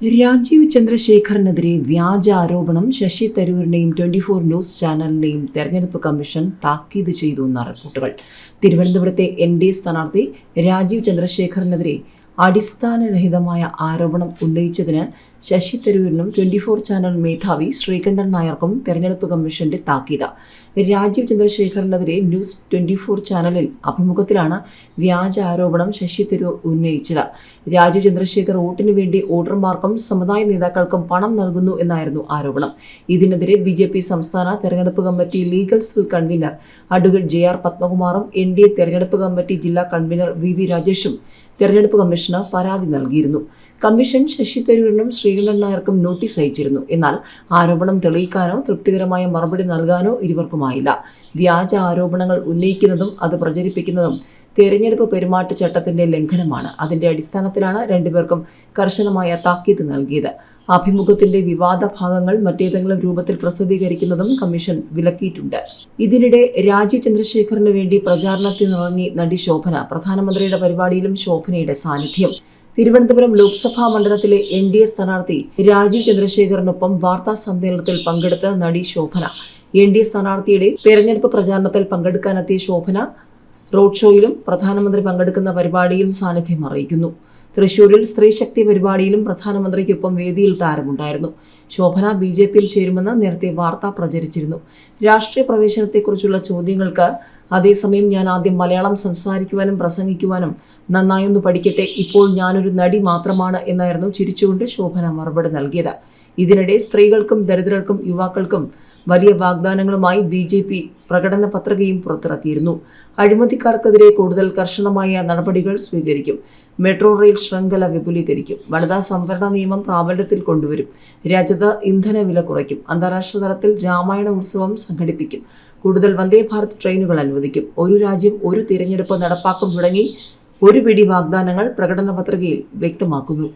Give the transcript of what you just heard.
രാജീവ് ചന്ദ്രശേഖറിനെതിരെ വ്യാജ ആരോപണം ശശി തരൂരിനെയും ട്വന്റി ഫോർ ന്യൂസ് ചാനലിനെയും തെരഞ്ഞെടുപ്പ് കമ്മീഷൻ താക്കീത് ചെയ്തു എന്ന റിപ്പോർട്ടുകൾ. തിരുവനന്തപുരത്തെ എൻ ഡി എ സ്ഥാനാർത്ഥി രാജീവ് ചന്ദ്രശേഖറിനെതിരെ അടിസ്ഥാനരഹിതമായ ആരോപണം ഉന്നയിച്ചതിന് ശശി തരൂരിനും ട്വന്റി ഫോർ ചാനൽ മേധാവി ശ്രീകണ്ഠൻ നായർക്കും തെരഞ്ഞെടുപ്പ് കമ്മീഷന്റെ താക്കീത്. രാജീവ് ചന്ദ്രശേഖറിനെതിരെ ന്യൂസ് ട്വന്റി ഫോർ ചാനലിൽ അഭിമുഖത്തിലാണ് വ്യാജ ആരോപണം ശശി തരൂർ ഉന്നയിച്ചത്. രാജീവ് ചന്ദ്രശേഖർ വോട്ടിനു വേണ്ടി വോട്ടർമാർക്കും സമുദായ നേതാക്കൾക്കും പണം നൽകുന്നു എന്നായിരുന്നു ആരോപണം. ഇതിനെതിരെ ബി ജെ പി സംസ്ഥാന തെരഞ്ഞെടുപ്പ് committee legal cell convener advocate J R പത്മകുമാറും N D A തെരഞ്ഞെടുപ്പ് കമ്മിറ്റി ജില്ലാ കൺവീനർ വി വി രാജേഷും തെരഞ്ഞെടുപ്പ് കമ്മീഷന് പരാതി നൽകിയിരുന്നു. കമ്മീഷൻ ശശി തരൂരിനും ശ്രീകണ്ഠൻ നായർക്കും നോട്ടീസ് അയച്ചിരുന്നു. എന്നാൽ ആരോപണം തെളിയിക്കാനോ തൃപ്തികരമായ മറുപടി നൽകാനോ ഇരുവർക്കുമായില്ല. വ്യാജ ആരോപണങ്ങൾ ഉന്നയിക്കുന്നതും അത് പ്രചരിപ്പിക്കുന്നതും തെരഞ്ഞെടുപ്പ് പെരുമാറ്റച്ചട്ടത്തിന്റെ ലംഘനമാണ്. അതിന്റെ അടിസ്ഥാനത്തിലാണ് രണ്ടുപേർക്കും കർശനമായ താക്കീത് നൽകിയത്. അഭിമുഖത്തിന്റെ വിവാദ ഭാഗങ്ങൾ മറ്റേതെങ്കിലും രൂപത്തിൽ പ്രസിദ്ധീകരിക്കുന്നതും കമ്മീഷൻ വിലക്കിയിട്ടുണ്ട്. ഇതിനിടെ രാജീവ് ചന്ദ്രശേഖറിന് വേണ്ടി പ്രചാരണത്തിനിറങ്ങി നടി ശോഭന പ്രധാനമന്ത്രിയുടെ പരിപാടിയിലും ശോഭനയുടെ സാന്നിധ്യം. തിരുവനന്തപുരം ലോക്സഭാ മണ്ഡലത്തിലെ എൻ ഡി എ സ്ഥാനാർത്ഥി രാജീവ് ചന്ദ്രശേഖറിനൊപ്പം വാർത്താ സമ്മേളനത്തിൽ പങ്കെടുത്ത നടി ശോഭന എൻ ഡി എ സ്ഥാനാർത്ഥിയുടെ തെരഞ്ഞെടുപ്പ് പ്രചാരണത്തിൽ പങ്കെടുക്കാനെത്തിയ ശോഭന റോഡ് ഷോയിലും പ്രധാനമന്ത്രി പങ്കെടുക്കുന്ന പരിപാടിയിലും സാന്നിധ്യം അറിയിക്കുന്നു. തൃശൂരിൽ സ്ത്രീശക്തി പരിപാടിയിലും പ്രധാനമന്ത്രിക്കൊപ്പം വേദിയിൽ താരമുണ്ടായിരുന്നു. ശോഭന ബി ജെ പിയിൽ ചേരുമെന്ന് നേരത്തെ വാർത്ത പ്രചരിച്ചിരുന്നു. രാഷ്ട്രീയ പ്രവേശനത്തെക്കുറിച്ചുള്ള ചോദ്യങ്ങൾക്ക് അതേസമയം ഞാൻ ആദ്യം മലയാളം സംസാരിക്കുവാനും പ്രസംഗിക്കുവാനും നന്നായൊന്ന് പഠിക്കട്ടെ. ഇപ്പോൾ ഞാനൊരു നടി മാത്രമാണ് എന്നായിരുന്നു ചിരിച്ചുകൊണ്ട് ശോഭന മറുപടി നൽകിയത്. ഇതിനിടെ സ്ത്രീകൾക്കും ദരിദ്രർക്കും യുവാക്കൾക്കും വലിയ വാഗ്ദാനങ്ങളുമായി ബി ജെ പി പ്രകടന പത്രികയും പുറത്തിറക്കിയിരുന്നു. അഴിമതിക്കാർക്കെതിരെ കൂടുതൽ കർശനമായ നടപടികൾ സ്വീകരിക്കും. മെട്രോ റെയിൽ ശൃംഖല വിപുലീകരിക്കും. വനിതാ സംവരണ നിയമം പ്രാബല്യത്തിൽ കൊണ്ടുവരും. രാജ്യത്ത് ഇന്ധന വില കുറയ്ക്കും. അന്താരാഷ്ട്ര തലത്തിൽ രാമായണ ഉത്സവം സംഘടിപ്പിക്കും. കൂടുതൽ വന്ദേ ഭാരത് ട്രെയിനുകൾ അനുവദിക്കും. ഒരു രാജ്യം ഒരു തിരഞ്ഞെടുപ്പ് നടപ്പാക്കും തുടങ്ങി ഒരു പിടി വാഗ്ദാനങ്ങൾ പ്രകടന പത്രികയിൽ വ്യക്തമാക്കുന്നു.